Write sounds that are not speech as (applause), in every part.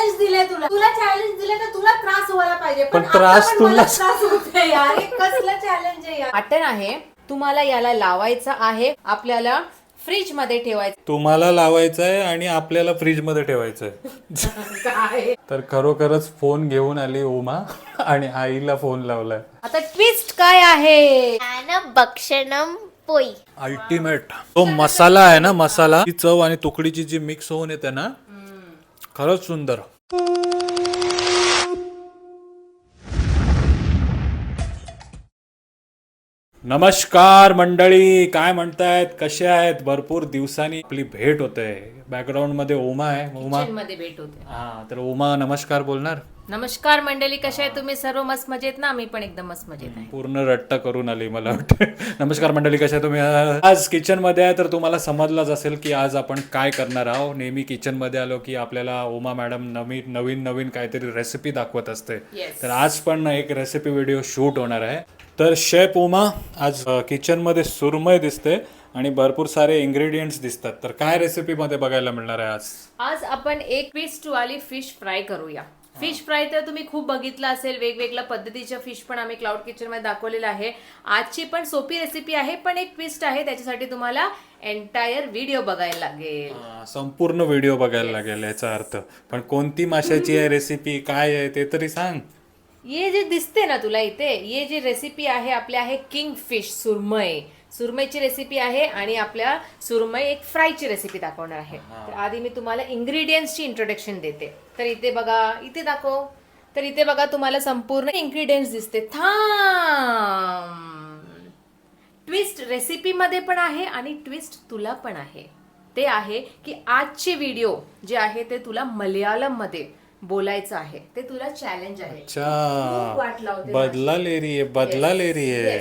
Challenge दिलंय तुला. तुला चॅलेंज दिलंय तर तुला त्रास व्हायला पाहिजे. पण आता त्रास पण मला तुलाच- त्रास होतोय यार. हे कसलं चॅलेंज आहे यार? बटन आहे. तुम्हाला याला लावायचं आहे. आपल्याला फ्रीजमध्ये ठेवायचं. तुम्हाला लावायचं आहे आणि आपल्याला फ्रीजमध्ये ठेवायचं आहे काय? तर खरोखरच फोन घेऊन आली उमा आणि आईला फोन लावलाय. आता ट्विस्ट काय आहे? भक्षणम पोई अल्टिमेट तो मसाला आहे ना मसाला. ती चव आणि तुकडीची जी मिक्स होऊन येते ना खरंच सुंदर. नमस्कार मंडळी काय म्हणतायत? कसे आहेत? भरपूर दिवसांनी आपली भेट होते. बॅकग्राऊंडमध्ये उमा आहे. उमा Kitchen मध्ये भेट होते. हा तर उमा नमस्कार बोलणार? नमस्कार मंडळी कशा आहे तुम्ही? सर्व मस्त मजेत ना? मी पण एकदम मस्त मजेत आहे. पूर्ण रट्टा करून आली मला वाटतं नमस्कार मंडळी कशा आहे तुम्ही? आज किचनमध्ये आहे तर तुम्हाला समजलंच असेल की आज आपण काय करणार आहोत. नेहमी किचनमध्ये आलो की आपल्याला उमा मॅडम नवीन नवीन नवीन काहीतरी रेसिपी दाखवत असते. तर आज पण एक रेसिपी व्हिडिओ शूट होणार आहे. तर शेफ उमा आज किचनमध्ये सुरमय दिसते आणि भरपूर सारे इन्ग्रेडियंट्स दिसतात. तर काय रेसिपी मध्ये बघायला मिळणार आहे आज? आज आपण एक ट्विस्ट वाली फिश फ्राय करूया. फिश फ्राय तर तुम्ही खूप बघितलं असेल वेगवेगळ्या पद्धतीच्या फिश पण आम्ही क्लाउड किचनमध्ये दाखवलेलं आहे. आजची पण सोपी रेसिपी आहे पण एक ट्विस्ट आहे त्याच्यासाठी तुम्हाला एंटायर व्हिडिओ बघायला लागेल. संपूर्ण व्हिडिओ बघायला लागेल याचा अर्थ. पण कोणती माशाची आहे रेसिपी काय आहे ते तरी सांग. ये जे दिसते ना तुला इथे ये जी रेसिपी आहे आपल्या आहे किंग फिश सुरमई. सुरमईची रेसिपी आहे आणि आपल्या सुरमई एक फ्रायची रेसिपी दाखवणार आहे. तर आधी मी तुम्हाला इंग्रेडियंट्सची इंट्रोडक्शन देते. तर इथे बघा इथे दाखव. तर इथे बघा तुम्हाला संपूर्ण इंग्रेडियंट्स दिसते. थांब. ट्विस्ट रेसिपीमध्ये पण आहे आणि ट्विस्ट तुला पण आहे. ते आहे की आजचे व्हिडिओ जे आहे ते तुला मल्याळममध्ये बोलायचं आहे. ते तुला चॅलेंज आहे. बदला ले रही है बदला ले रही है.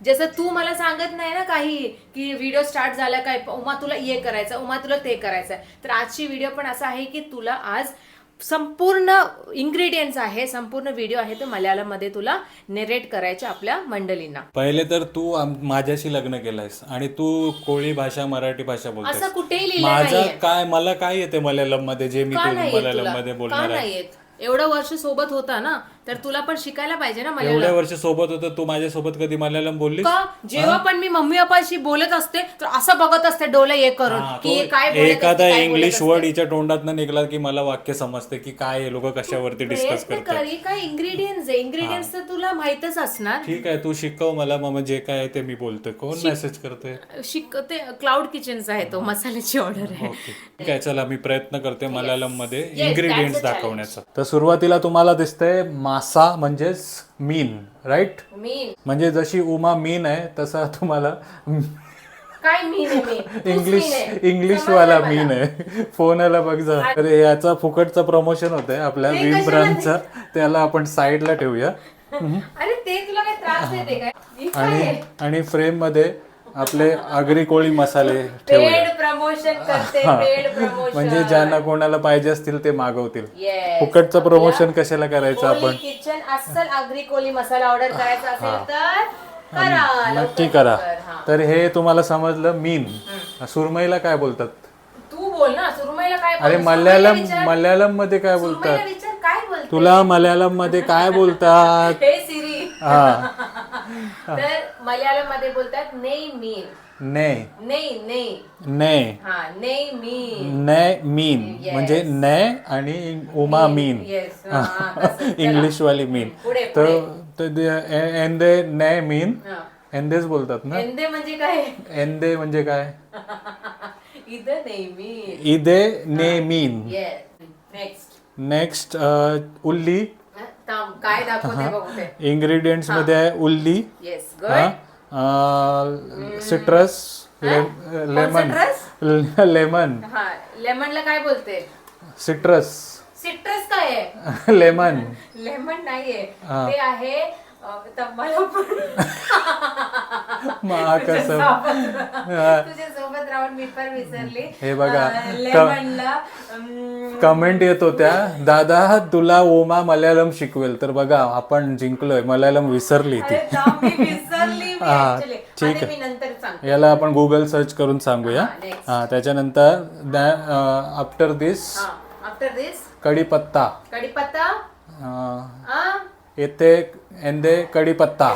जसं तू मला सांगत नाही ना काही की व्हिडिओ स्टार्ट झाला काय उमा तुला हे करायचं उमा तुला ते करायचं तर आजची व्हिडिओ पण असा आहे की तुला आज संपूर्ण इन्ग्रेडियंट्स आहे संपूर्ण व्हिडिओ आहे ते मल्याळममध्ये तुला नेरेट करायचे आपल्या मंडळींना. पहिले तर तू माझ्याशी लग्न केलंयस आणि तू कोळी भाषा मराठी भाषा बोलतेस. असं कुठेही लिहिलं माझं नाहीये. काय मला काय येते मल्याळममध्ये जे मी का तू नाही येत मल्याळम तुला? मध्ये का बोलणार आहे? नाही येत? एवढं वर्ष सोबत होता ना? तर तुला पण शिकायला पाहिजे ना मला एवढ्या वर्ष सोबत होतं तू माझ्यासोबत कधी मल्याळम बोललीस? का? जेव्हा पण मी मम्मी पप्पाशी बोलत असते तर असं बघत असते डोळे हे करून की हे काय बोलत असते, एखादा काय बोलत इंग्लिश असते. वर्ड हिच्या तोंडात निघला की मला वाक्य समजते की काय हे लोक कशावरती डिस्कस प्रयत्न करतात. कर हे काय इंग्रेडियंट्स आहे? इंग्रेडियंट्स तर तुला माहितच असणार. ठीक आहे तू शिकव मला मग जे काय आहे ते मी बोलतोय. कोण मेसेज करते शिक ते क्लाउड किचनचा आहे तो मसाल्याची ऑर्डर आहे. ओके. ठीक आहे चला मी प्रयत्न करते मल्याळममध्ये Yes, a दाखवण्याचा. तर सुरुवातीला तुम्हाला दिसतंय मासा म्हणजेच मीन राईट मी म्हणजे जशी उमा मीन आहे तसा तुम्हाला काय मीन आहे मी तूच इंग्लिश mean आहे. इंग्लिश समजलं वाला मला. मीन आहे. फोनला बघ जा. तर याचा फुकटचा प्रमोशन होत आहे आपल्या ते विम कशाला ब्रांडचा त्याला आपण साईडला ठेवूया. अरे ते तुला काय त्रास देते काय? काय आणि? आणि फ्रेममध्ये आपले आगरी कोळी मसाले पेड प्रमोशन करते पेड प्रमोशन म्हणजे ज्यांना कोणाला पाहिजे असतील ते मागवतील. Yes. फुकटचं प्रमोशन कशाला करायचं आपण? किचन अस्सल आगरी कोली मसाला ऑर्डर करायचा असेल तर करा नक्की लवकर करा. हा. तर हे तुम्हाला समजलं मीन. सुरमईला काय बोलतात? तू बोल ना सुरमईला काय अरे? मल्याळम सुरमईला विचार- मल्याळममध्ये काय सुरमईला बोलतात? विचार काय बोलते तुला मल्याळममध्ये काय बोलतात? (laughs) हे सिरी. हा. (laughs) (laughs) तर मल्याळममध्ये बोलतात नेई मीन. ने. नेई नेई. ने. हा नेई मीन. ने मीन. म्हणजे ने आणि उमा मीन. येस. इंग्लिश वाली मीन. पुढे, तर एंदे ने मीन. एंदेच बोलतात ना? एंदे म्हणजे काय? एंदे म्हणजे काय? (laughs) इथं नेई मीन. इदे ने मीन. येस नेक्स्ट नेक्स्ट उल्ली. थांब काय दाखवते बघू ते. इंग्रेडियंट्समध्ये आहे उल्ली yes good citrus lemon lemon हा? लेमनला (laughs) काय बोलते? सिट्रस सिट्रस काय आहे? (laughs) लेमन लेमन नाहीये. ते आहे मला मा कसं? तुझ्या सोबत राहून मी पण विसरली. हे बघा, कमेंट येत होत्या दादा तुला ओमा मल्याळम शिकवेल. तर बघा आपण जिंकलोय मल्याळम विसरली ती. हा. ठीक आहे. याला आपण गुगल सर्च करून सांगूया. हा, त्याच्यानंतर आफ्टर दिस आफ्टर दिस कढीपत्ता. कढीपत्ता येते एंदे कढीपत्ता.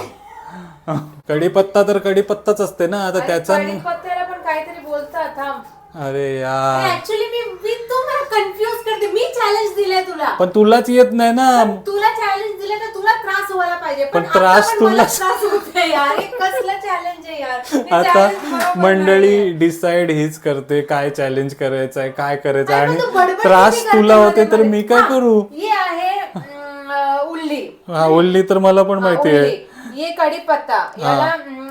कढीपत्ता तर कढीपत्ताच असते ना आता त्याचा कढीपत्त्याला पण काहीतरी बोलतात थांब. अरे यार. ऍक्च्युली मी मी तू मला कन्फ्युज करते. मी चॅलेंज दिलंय तुला. पण तुलाच येत नाही ना. तुला चॅलेंज दिलं तर तुला त्रास व्हायला पाहिजे. पण आता त्रास पण मला तुला- त्रास होतोय यार. हे कसलं चॅलेंज आहे यार? हे आता बरोबर मंडळी डिसाइड हीच करते काय चॅलेंज करायचं आहे काय करायचं आहे. आणि अरे पण तू बडबड त्रास किती करते तुला होते तर मध्ये- मी काय हा, करू? ये आहे अं, उल्ली. हा उल्ली तर मला पण हा, माहिती आहे. उल्ली. ये कढीपत्ता. याला अं,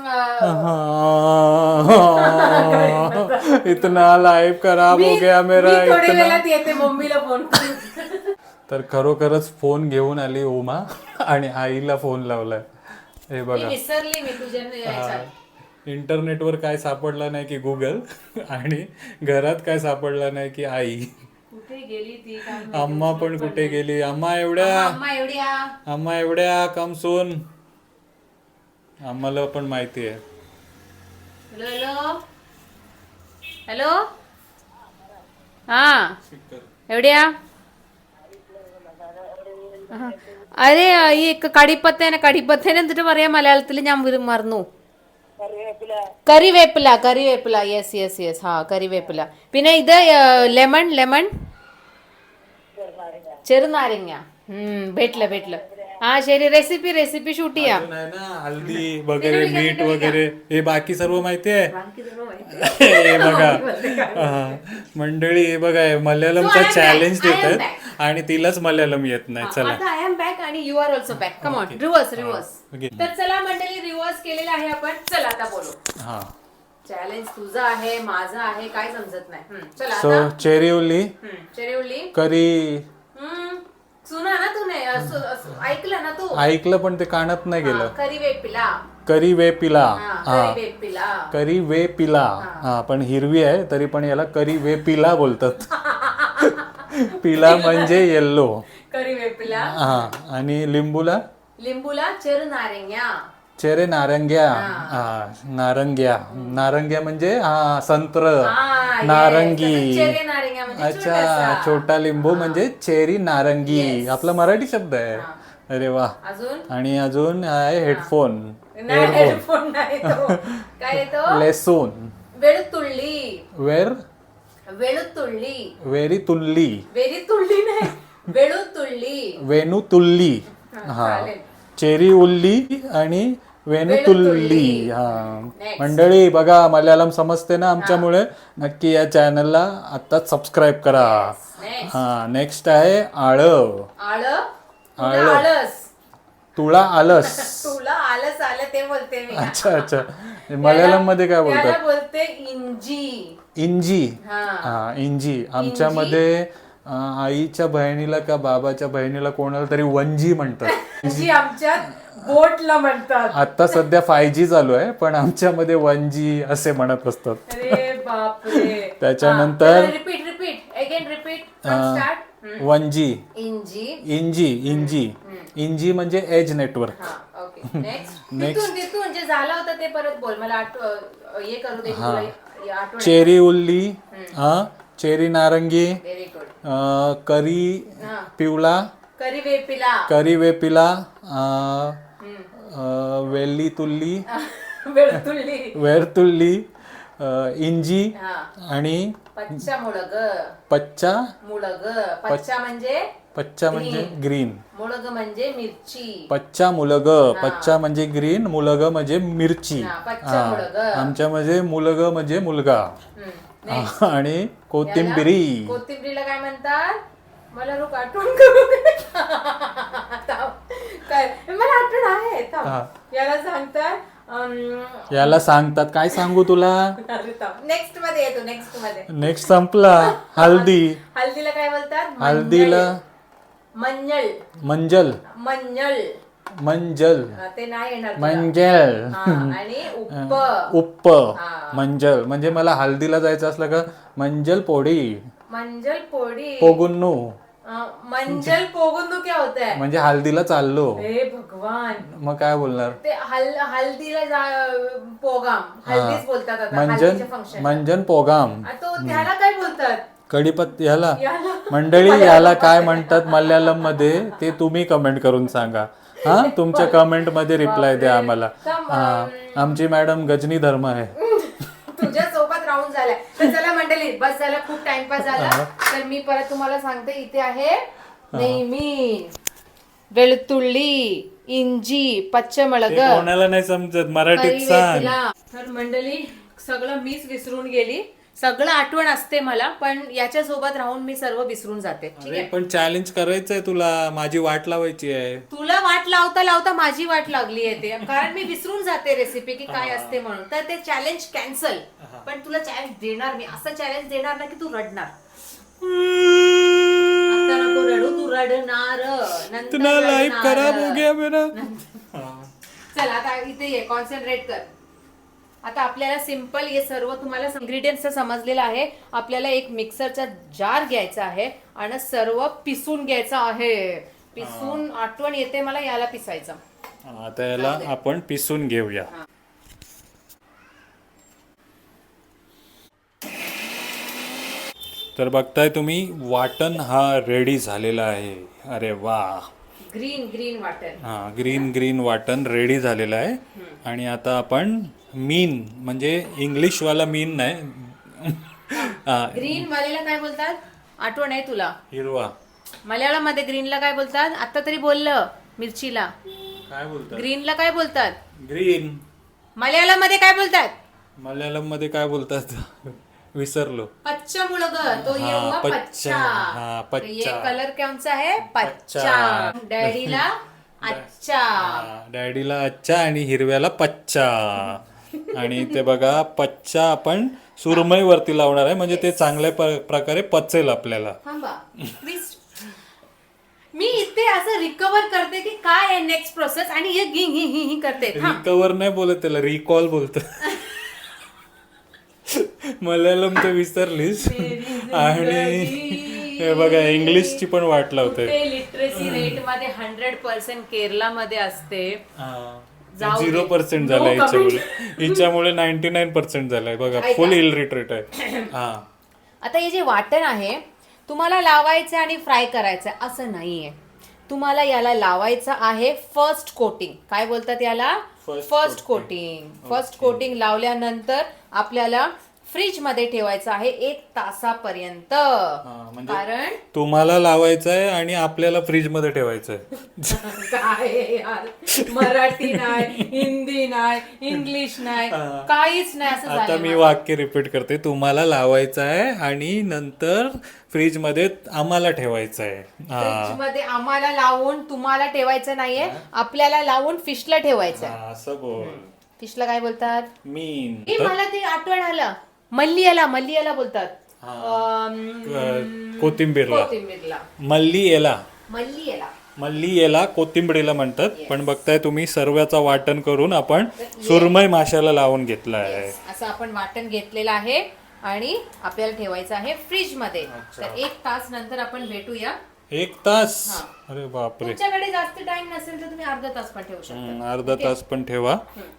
अं, इतना लाईफ खराब हो गया मेरा मी थोड्या इतना. वेळात येते मम्मीला फोन करून. तर खरोखरच फोन घेऊन आली उमा आणि आईला फोन लावलाय. हे बघा. विसरली मी तुझ्या याच्यात. इंटरनेटवर काय सापडलं नाही की गुगल आणि घरात काय सापडलं नाही की आई. कुठे गेली ती काय माहिती. अम्मा पण कुठे गेली अम्मा एवढ्या अम्मा एवढी आ. अम्मा एवढ्या कम सोन आम्हाला पण माहिती आहे हॅलो हॅलो हॅलो हा एवढ्या ആ. അതെ ഈ കടിപ്പത്തേനെ കടിപ്പത്തേനെ എന്നിട്ട് പറയാ മലയാളത്തിൽ ഞാൻ വിരു- മറന്നു കറിവേപ്പില. കറിവേപ്പില യെസ് യെസ് യെസ് ആ കറിവേപ്പില. പിന്നെ ഇത് ലെമൺ ലെമൺ ചെറുനാരങ്ങ. വീട്ടിൽ വീട്ടിൽ. हा शरी रेसिपी रेसिपी शूट या. अजून आहे ना हल्दी (laughs) वगैरे मीठ वगैरे हे बाकी सर्व माहिती आहे? (laughs) हे बघा. (laughs) हा. मंडळी हे बघा हे मल्याळमचा So I am चॅलेंज देत आहेत. आणि तिलाच मल्याळम येत नाही. चला. आता आय एम बॅक आणि you are also back come on reverse reverse. तर चला मंडळी रिव्हर्स केलेला आहे आपण. चला आता बोलू. हा. चॅलेंज तुझं आहे माझं आहे काय समजत नाही. हम्म, चला सो आता. चेरी ओली हम्म, चेरिवली करी. हम्म, सुना ना तूने असं- असं ऐकलं ना तू? ऐकलं पण ते कानात नाही गेलं. करी वेपिला करी वे पिला हा, करी वे पिला हा पण हिरवी आहे तरी पण याला करी वे (laughs) पिला बोलतात पिला म्हणजे येल्लो. करी वेपिला हा आणि लिंबूला? लिंबूला चेर नारंग्या चेरे नारंग्या. हा. नारंग्या. नारंग्या म्हणजे हा संत्र. नारंगी. चेरी नारंग्या म्हणजे अच्छा. छोटा लिंबू म्हणजे चेरी नारंगी. आपला मराठी शब्द आहे. अरे वा. अजून? आणि अजून आहे हेडफोन. हेडफोन नाही तो. (laughs) काय येतो लेसून वेळुतुळ्ळी वेर वेरी? तुल्ली वेरी तुळली नाही. वेळुतुळ्ली वेणू तुल्ली हा. चेरी उल्ली आणि वेणू तुल्ली हा. मंडळी बघा मल्याळम समजते ना आमच्यामुळे नक्की या चॅनलला आता सबस्क्राईब करा. हा नेक्स्ट आहे आळ आळ तुळा आलस. (laughs) तुला आलस आलं ते बोलते मी. अच्छा अच्छा. (laughs) मल्याळममध्ये काय बोलतात? बोलते इंजी. इंजी. हा. इंजी. आमच्यामध्ये आईच्या बहिणीला का बाबाच्या बहिणीला कोणाला तरी म्हणतात. आमच्यात बोटला म्हणतात. आता सध्या फाय जी चालू आहे पण आमच्यामध्ये वन जी असे म्हणत असतात. अरे बापरे. (laughs) त्याच्यानंतर repeat repeat again repeat start one G. इंजी इंजी इंजी इंजी म्हणजे एज नेटवर्क. हा ओके नेक्स्ट (laughs) तिथून तिथून जे झालं होतं ते परत बोल. मला आठव हे करू दे चेरी उल्ली हा चेरी नारंगी व्हेरी गुड अं, करी हा. पिवळा करी वेपिला करी वेपिला अं, अं, वेल्ली तुल्ली वेळतुळली वेर तुल्ली. अं, इंजी हा. आणि पच्चा मुळग. पच्चा? मुळग. पच्चा म्हणजे पच्चा म्हणजे ग्रीन. मुळग म्हणजे मिरची. पच्चा मुलग पच्चा म्हणजे ग्रीन मुलग म्हणजे मिरची. हा, पच्चा मुळग. आमच्यामध्ये मुलग म्हणजे मुलगा. हम्म. (laughs) आणि कोथिंबिरी. कोथिंबीरीला काय म्हणतात? मला रोक आठवण करू. काय? मला आठवण आहे. थांब. याला सांगतात याला सांगतात. काय सांगू तुला? नेक्स्टमध्ये येतो. नेक्स्टमध्ये. नेक्स्ट संपला. हल्दी. हल्दीला काय बोलतात? हल्दीला मंजळ मंजल. मंजळ मंजल. हा, ते नाही येणार तुला. मंजल. हा, आणि (laughs) उप्प. उप्प. मंजल. म्हणजे मला हल्दीला जायचं असलं का? मंजल पोडी मंजल पोळी. पोगुन्नू. अं, मंजल पोगुंदू क्या होता है? म्हणजे हल्दीला चाललो. हे भगवान. मग काय बोलणार? ते हल हल्दीला जा पोगाम. हल्दीच बोलतात आता मंजन मंजन पोगाम. तो त्याला काय बोलतात? कढीपत्त याला. मंडळी (laughs) याला काय म्हणतात मल्याळममध्ये ते तुम्ही कमेंट करून सांगा. हा? तुमच्या कमेंटमध्ये रिप्लाय द्या आम्हाला. हा. आमची मॅडम गजनी धर्म आहे. तुझ्या सोबत राहून झालाय. तर चला मंडळी बस झाला खूप टाइमपास झाला. तर मी परत तुम्हाला सांगते इथे आहे नेहमी वेळतुळी इंजी पच्चमळग ते कोणाला नाही समजत मराठीत सांग. तर मंडळी सगळं मीच विसरून गेली. सगळं आठवण असते मला पण याच्या सोबत राहून मी सर्व विसरून जाते. ठीक अरे आहे? पण चॅलेंज करायचंय तुला माझी वाट लावायची आहे. तुला वाट लावता लावता माझी वाट लागली आहे ते. कारण मी विसरून जाते रेसिपी की काय असते म्हणून. तर ते चॅलेंज कॅन्सल पण तुला चॅलेंज देणार मी. असं चॅलेंज देणार ना की तू रडणार. आता नको रडू तू रडणार. नंतर इतना लाईफ रडणार. खराब हो गया मेरा. चल आता इथे ये. कॉन्सन्ट्रेट कर. आता आपल्याला सिंपल हे सर्व तुम्हाला इंग्रेडियंट्स समजलेलं आहे. आपल्याला एक मिक्सरचा जार घ्यायचा आहे आणि सर्व पिसून घ्यायचं आहे. पिसून आठवण येते मला याला पिसायचं. आता याला आपण पिसून घेऊया. तर बघताय तुम्ही वाटण हा रेडी झालेला आहे. अरे वा. ग्रीन ग्रीन वाटर हा ग्रीन ग्रीन वाटण रेडी झालेलं आहे. आणि आता आपण मीन म्हणजे इंग्लिशवाला मीन नाही. हा, ग्रीन वालेला काय बोलतात? आठवण आहे तुला. हिरवा. मल्याळमध्ये ग्रीनला काय बोलतात? आता तरी बोललं मिरचीला. काय बोलतात? ग्रीनला काय बोलतात? ग्रीन. मल्याळमध्ये काय बोलतात? मल्याळममध्ये काय बोलतात? विसरलो. पच्चा मुळग तो हा, पच्चा. पच्चा. हा, ये पच्चा. कलर कौन सा है पच्चा. पच्चा. डॅडीला (laughs) अच्छा. हा, डॅडीला अच्छा आणि हिरव्याला पच्चा. आणि ते बघा पच्चा आपण सुरमई वरती लावणार आहे. म्हणजे ते चांगल्या प- प्रकारे पचेल आपल्याला. थांबा. प्लीज मी इथे असं रिकवर करते की काय आहे नेक्स्ट प्रोसेस आणि हे गिंग ही ही ही करते. थांब. रिकवर नाही बोलत त्याला रिकॉल बोलत. (laughs) मल्याळम तर विसरलीस. आणि हे बघा इंग्लिशची पण वाट लावते. ते लिटरेसी रेटमध्ये हंड्रेड पर्सेंट केरला मध्ये असते. Zero percent comment. हिच्यामुळे. हिच्यामुळे नाईन्टी नाईन पर्सेंट झालाय. बघा. फुल इलरिटरेट आहे. (coughs) हा. आता हे जे वाटण आहे तुम्हाला लावायचं आणि फ्राय करायचं असं नाहीये. तुम्हाला याला लावायचं आहे फर्स्ट कोटिंग काय बोलतात याला? फर्स्ट कोटिंग फर्स्ट कोटिंग लावल्यानंतर आपल्याला फ्रीजमध्ये ठेवायचं आहे एक तासापर्यंत. म्हणजे- कारण तुम्हाला लावायचं आहे आणि आपल्याला फ्रीजमध्ये ठेवायचं आहे काय यार? मराठी नाही हिंदी नाही इंग्लिश नाही काहीच नाही असं आता मी वाक्य रिपीट करते. तुम्हाला लावायचं आहे आणि नंतर फ्रीजमध्ये आम्हाला ठेवायचं आहे फ्रीजमध्ये आम्हाला लावून तुम्हाला ठेवायचं नाहीये आपल्याला लावून फिशला ठेवायचं असं बोल. फिशला काय बोलतात? मीन. ए, मला ते आठवण आलं. मल्लियाला मल्लियाला बोलतात. अं, कोथिंबीरला. कोथिंबीरला. मल्ली मल्लियाला. मल्ली याला कोथिंबीरीला म्हणतात. पण बघताय तुम्ही सर्वाचा वाटण करून आपण सुरमई माशाला लावून घेतला आहे असं आपण वाटण घेतलेलं आहे आणि आपल्याला ठेवायचं आहे फ्रीजमध्ये तर एक तास नंतर आपण भेटूया. एक तास? अरे बापरे. तुमच्याकडे जास्त टाइम नसेल तर तुम्ही अर्धा तास पण ठेवू शकता. हम्म, अर्धा तास पण ठेवा.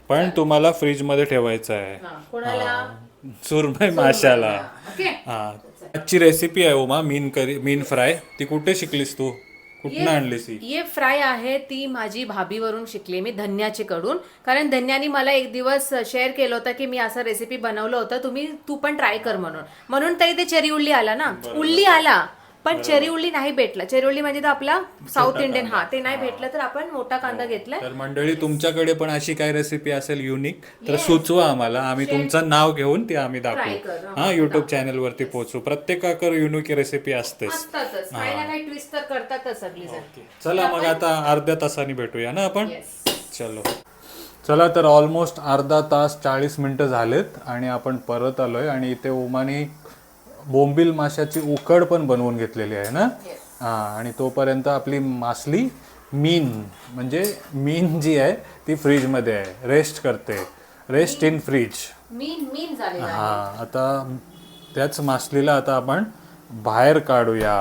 पण तुम्हाला फ्रीजमध्ये ठेवायचं आहे. हा, कोणाला? सुरमई माशाला. ओके. हा. आजची रेसिपी आहे उमा मीन करी मीन फ्राय ती कुठे शिकलीस तू? कुठनं आणलीस ही? ये फ्राय आहे ती माझी भाभीवरून शिकली मी धन्याची कडून कारण धन्यानी मला एक दिवस शेअर केलं होतं की मी असं रेसिपी बनवलं होतं तुम्ही तू पण ट्राय कर म्हणून. म्हणून तरी ते चेरी उल्ली आला ना? उल्ली आला. पण चेरी उल्ली नाही भेटला. चेरी उल्ली म्हणजे तो आपला साऊथ इंडियन हा ते नाही भेटलं तर आपण मोठा कांदा घेतलाय. तर मंडळी तुमच्याकडे पण अशी काय रेसिपी असेल युनिक तर सुचवा आम्हाला. आम्ही तुमचं नाव घेऊन ती आम्ही दाखवू. हा युट्यूब चॅनल वरती पोहोचू. प्रत्येकाकडे युनिक रेसिपी असतेच. काही काही ट्विस्ट तर करतातच चला मग आता अर्ध्या तासाने भेटूया ना आपण. चलो. चला तर ऑलमोस्ट अर्धा तास चाळीस मिनटं झालेत आणि आपण परत आलोय आणि इथे ओमानी बोंबील माशाची उकड पण बनवून घेतलेली आहे ना? हा आणि तोपर्यंत आपली मासली मीन म्हणजे मीन जी आहे ती फ्रीजमध्ये आहे. रेस्ट करते. Rest in fridge mean mean हा आता त्याच मासलीला आता आपण बाहेर काढूया.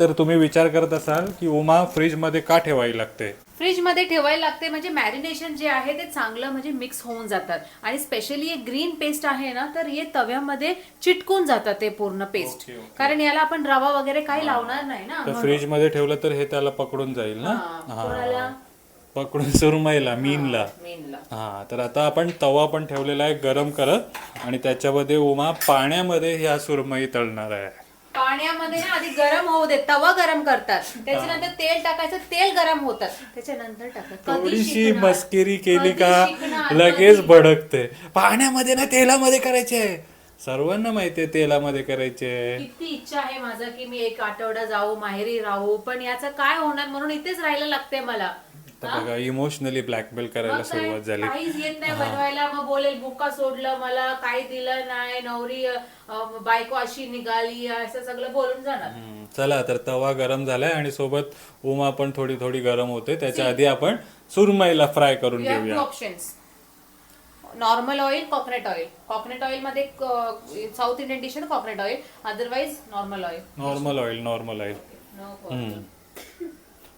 तर तुम्ही विचार करत असाल की उमा फ्रीजमध्ये का ठेवावी लागते? फ्रीजमध्ये ठेवायला लागते म्हणजे मॅरिनेशन जे आहे ते चांगलं म्हणजे मिक्स होऊन जातात. आणि स्पेशली एक ग्रीन पेस्ट आहे ना तर हे तव्यामध्ये चिटकून जातात ते पूर्ण पेस्ट. Okay, okay. कारण याला आपण रवा वगैरे काही लावणार नाही ना तर फ्रीजमध्ये ठेवलं तर हे त्याला पकडून जाईल ना? हा, कोणाला? हा पकडून सुरमईला मीनला. मेनला. हा तर आता आपण तवा पण ठेवलेला आहे गरम करत आणि त्याच्यामध्ये उमा पाण्यामध्ये ह्या सुरमई तळणार आहे. पाण्यामध्ये ना आधी गरम होऊ दे तवा गरम करतात. त्याच्यानंतर तेल टाकायचं तेल गरम होतात त्याच्यानंतर टाकतात कधी थोडीशी? मस्करी केली का? लगेच? भडकते. पाण्यामध्ये ना तेलामध्ये करायचे. सर्वांना माहितीये तेलामध्ये करायचे. किती इच्छा आहे माझं की मी एक आठवडा जाऊ माहेरी राहू पण याचं काय होणार म्हणून इथेच राहायला लागते मला. तर बघा इमोशनली ब्लॅकमेल करायला? सुरुवात झाली. काहीच येत नाही बनवायला. मग बोलेल बुका सोडलं मला काही दिलं नाही नवरी अं, बायको अशी निघाली असं सगळं बोलून जाणार. हम्म, चला तर तवा गरम झालाय आणि सोबत उमा पण थोडी थोडी गरम होते. त्याच्या आधी आपण सुरमईला फ्राय करून यू हॅव टू घेऊया options normal oil coconut oil coconut ऑइलमध्ये south Indian dish आहे coconut oil otherwise normal oil normal oil normal oil no.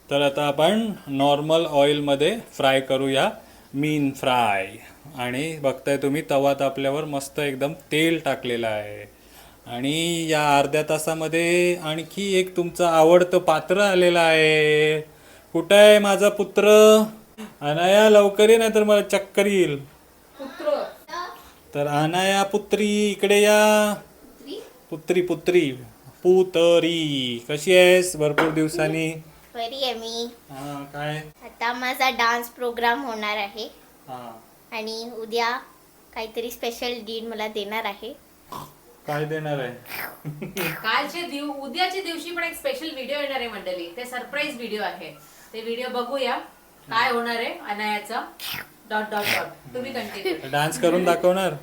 तर आता आपण नॉर्मल ऑइलमध्ये फ्राय करूया मीन फ्राय आणि बघताय तुम्ही तवा तापल्यावर मस्त एकदम तेल टाकलेलं आहे आणि या अर्ध्या तासामध्ये आणखी एक तुमचं आवडतं पात्र आलेलं आहे कुठं आहे माझा पुत्र अनाया लवकर ये नाही तर मला चक्कर येईल पुत्र तर अनाया पुत्री इकडे या पुत्री पुत्री पुतरी कशी आहेस भरपूर दिवसांनी बरी आहे मी. हा काय? आता माझा डान्स प्रोग्राम होणार आहे. हा. आणि उद्या काहीतरी स्पेशल डीड मला देणार आहे. काय देणार आहे? कालचे दिव उद्याच्या दिवशी पण एक स्पेशल व्हिडिओ येणार आहे मंडळी. ते सरप्राईज व्हिडिओ आहे. ते व्हिडिओ बघूया. काय होणार आहे अनायाचा. डॉट डॉट डॉट तुम्ही कंटिन्यू डान्स करून दाखवणार?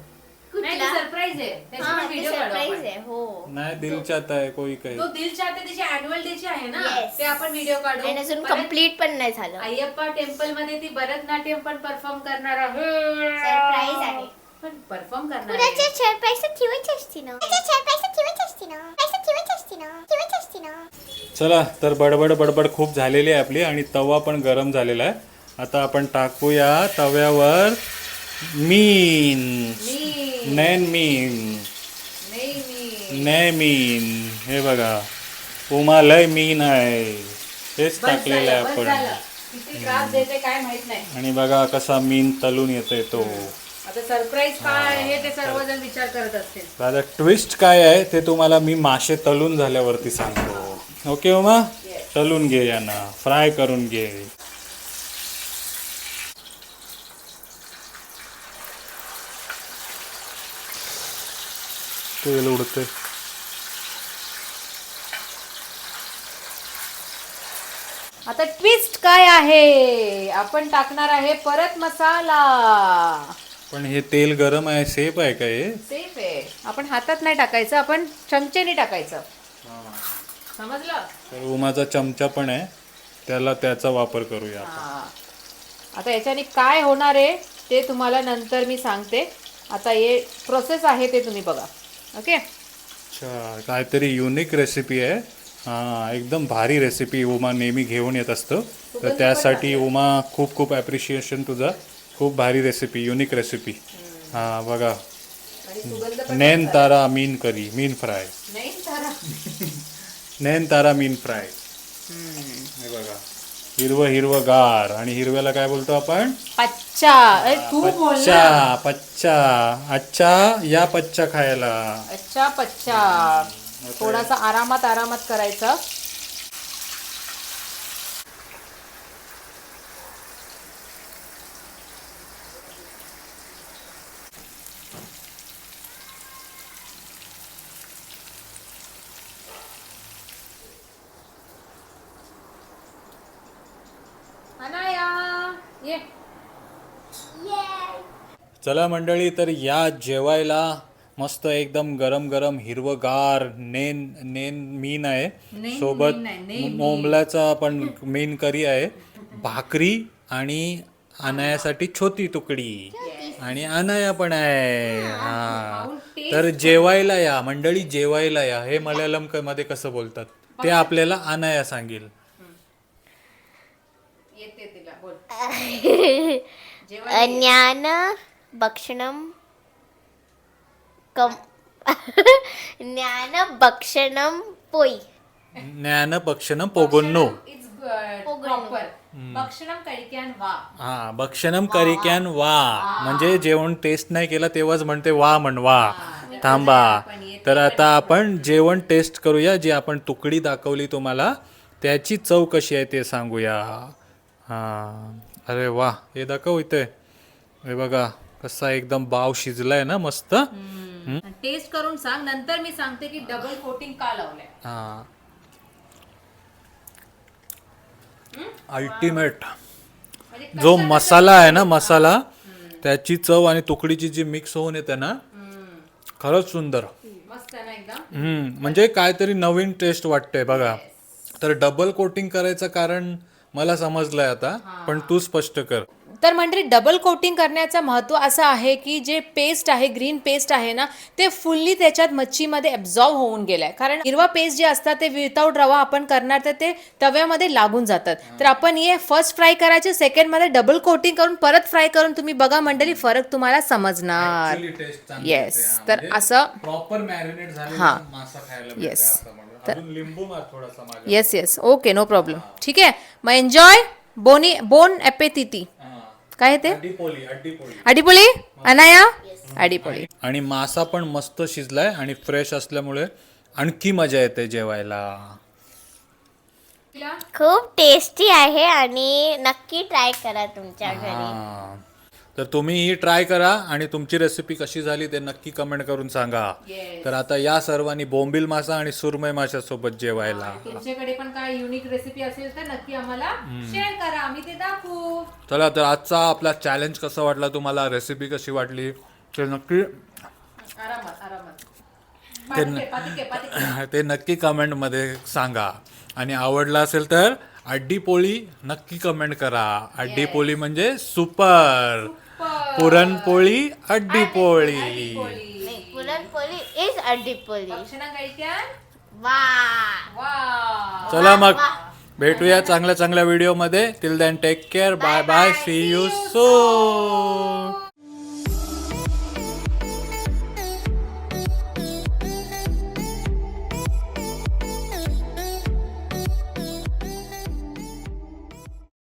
सरप्राईज आहे. त्याची हा, पण व्हिडिओ काढू सरप्राईज. आहे हो. नाही दिल चाहता है कोई काही. तो दिल चाहते त्याची अॅन्युअल डे ची आहे ना. Yes. ते आपण व्हिडिओ काढू. आणि अजून परत कंप्लीट पण नाही झालं. अय्यप्पा टेम्पलमध्ये ती भरतनाट्यम पण परफॉर्म करणार आहे. Surprise आहे. पण परफॉर्म करणार आहे. पुण्याचे चार पैसे ठेवायचे असते ना? चार पैसे ठेवायचे असते ना? पैसे ठेवायचे असते ना? ठेवायचे असते ना? चला तर बडबड बडबड खूप झालेली आहे आपली आणि तवा पण गरम झालेला आहे. आता आपण टाकूया तव्यावर मीन नैन मीन नाही मी नै मीन हे बघा. उमा लय मीन आहे. हेच बस टाकलेलं आहे आपण. झालं. किती त्रास देते काय माहीत नाही. आणि बघा कसा मीन तलून येतोय तो. सरप्राईज काय आहे ते सर्वजण विचार करत असतील. आता ट्विस्ट काय आहे ते तुम्हाला मी मासे तलून झाल्यावरती सांगतो. ओके उमा? तलून घे यांना. फ्राय करून घे. तेल उडते आता ट्विस्ट काय आहे? आपण टाकणार आहे परत मसाला. पण हे तेल गरम आहे सेफ आहे का हे? सेफ आहे. आपण हातात नाही टाकायचं आपण चमचेने टाकायचं. समजलं? तर उमाचा चमचा पण आहे त्याला त्याचा वापर करूया आपण. हा. आता याच्याने काय होणार आहे ते तुम्हाला नंतर मी सांगते. आता हे प्रोसेस आहे ते तुम्ही बघा. ओके? अच्छा काहीतरी युनिक रेसिपी आहे. हा एकदम भारी रेसिपी उमा नेहमी घेऊन येत असतं. तर त्यासाठी उमा खूप खूप ॲप्रिशिएशन तुझा. खूप भारी रेसिपी युनिक रेसिपी हा बघा. नैन तारा मीन करी मीन फ्राय. नैन (laughs) तारा. मीन फ्राय. हे बघा. हिरवं हिरवं गार. आणि हिरव्याला काय बोलतो आपण? पच्चा. अरे तू बोल ना. पच्चा. पच्चा अच्छा या पच्चा खायला. अच्छा पच्चा. थोडासा आरामात आरामात करायचं अनाया ये चला मंडळी तर या जेवायला मस्त एकदम गरम गरम हिरवगार नेन नेन मीन आहे. सोबत मोमलाचा पण मेन करी आहे. भाकरी आणि अनायासाठी छोटी तुकडी. आणि अनया पण आहे. हा तर जेवायला या. मंडळी जेवायला या. हे मल्याळममध्ये कसं बोलतात? ते आपल्याला अनया सांगेल. येते तिला बोल. (laughs) ज्ञान भक्षणम कम ज्ञान भक्षणम पोई ज्ञान भक्षणम पोगोन्नो इट्स प्रॉपर भक्षणम कळक्यान वा हा भक्षणम करिक्यान वा म्हणजे जेवण टेस्ट नाही केलं तेव्हाच म्हणते वा म्हण वा. थांबा. तर आता आपण जेवण टेस्ट करूया जी आपण तुकडी दाखवली तुम्हाला. त्याची चव कशी आहे ते सांगूया. हा. अरे वा हे दाखव इथे. हे बघा. कसा एकदम बाव शिजलाय ना मस्त. टेस्ट करून सांग नंतर मी सांगते की डबल कोटिंग का लावलंय. हा. अल्टिमेट म्हणजे जो मसाला आहे ना मसाला त्याची चव आणि तुकडीची जी मिक्स होऊन येते ना खरंच सुंदर. हम्म, म्हणजे काहीतरी नवीन टेस्ट वाटतंय बघा. तर डबल कोटिंग करायचं कारण मला समजलंय आता पण तू स्पष्ट कर. तर मंडळी डबल कोटिंग करण्याचं महत्त्व असं आहे की जे पेस्ट आहे ग्रीन पेस्ट आहे ना ते फुल्ली त्याच्यात मच्छीमध्ये ॲब्झॉर्व होऊन गेलंय. कारण हिरवा पेस्ट जे असतात ते विदाऊट रवा आपण करणार तर ते तव्यामध्ये लागून जातात. तर आपण हे फर्स्ट फ्राय करायचे सेकंडमध्ये डबल कोटिंग करून परत फ्राय करून तुम्ही बघा मंडळी फरक तुम्हाला समजणार. Yes. तर असं- प्रॉपर मॅरिनेट हा. थोडासा माझ्या yes yes okay no problem ठीक आहे. मग एन्जॉय बोनी बोन एपेतिती. काय आहे ते? अडिपोळी अनाया? अडिपोळी आणि मासा पण मस्त शिजलाय आणि फ्रेश असल्यामुळे आणखी मजा येते जेवायला. खूप टेस्टी आहे आणि नक्की ट्राय करा तुमच्या घरी. तर तुम्ही ही ट्राय करा आणि तुमची रेसिपी कशी झाली ते नक्की कमेंट करून सांगा. तर आता या सर्वांनी बोंबील मासा आणि सुरमई माशा सोबत जेवायला तुमच्याकडे पण काय युनिक रेसिपी असेल तर नक्की आम्हाला शेअर करा. आम्ही ते दाखवू. चला तर आजचा आपला चॅलेंज कसा वाटला तुम्हाला? रेसिपी कशी वाटली? ते नक्की आरामात आरामात. पातिके, पातिके, पातिके. ते नक्की कमेंटमध्ये सांगा. आणि आवडला असेल तर अड्डी पोळी नक्की कमेंट करा. अड्डी पोळी म्हणजे सुपर. पुरणपोळी अड्डी पोळी नाही, पुरणपोळी इज अड्डीपोळी? वा. वा. चला मग भेटूया चांगल्या चांगल्या व्हिडिओमध्ये till then take care bye bye see you so